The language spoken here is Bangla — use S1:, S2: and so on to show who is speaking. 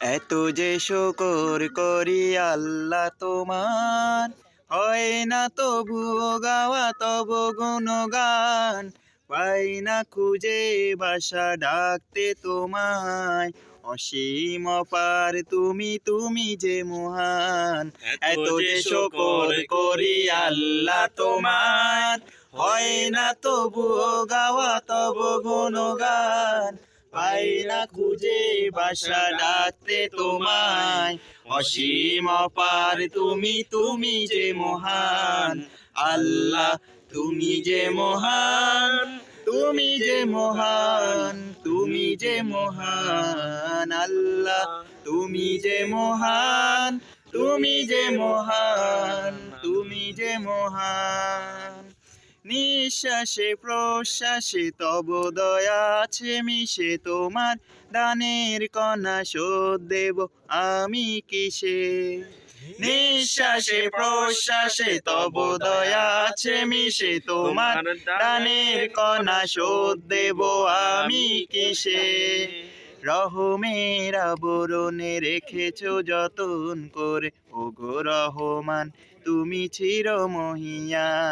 S1: এত যে শকর করি আল্লাহ তোমার। হয় না তবু গাওয়া তব গুণগান। পাই না খুঁজে বাসা ডাকতে তোমায়। অসীম পার তুমি তুমি যে মহান। এত যে শকর করি আল্লাহ তোমার। হয় না তবু গাওয়া তব গুণগান। পাই না খুঁজে বাসা ডাকতে তোমায়। অসীম পার তুমি তুমি যে মহান। আল্লাহ, তুমি যে মহান। তুমি যে মহান। তুমি যে মহান। আল্লাহ, তুমি যে মহান। তুমি যে মহান। তুমি যে মহান। নিঃশ্বাসে, প্রশ্বাসে তব দয়া আছে মিশে। তোমার দানের কণা শোধ দেব আমি কিসে? নিঃশ্বাসে, প্রশ্বাসে তব দয়া আছে মিশে। তোমার দানের কণা শোধ দেব আমি কিসে? রহমের আবরণে রেখেছ যতন করে। ওগো রহমান, তুমি চির মহিয়া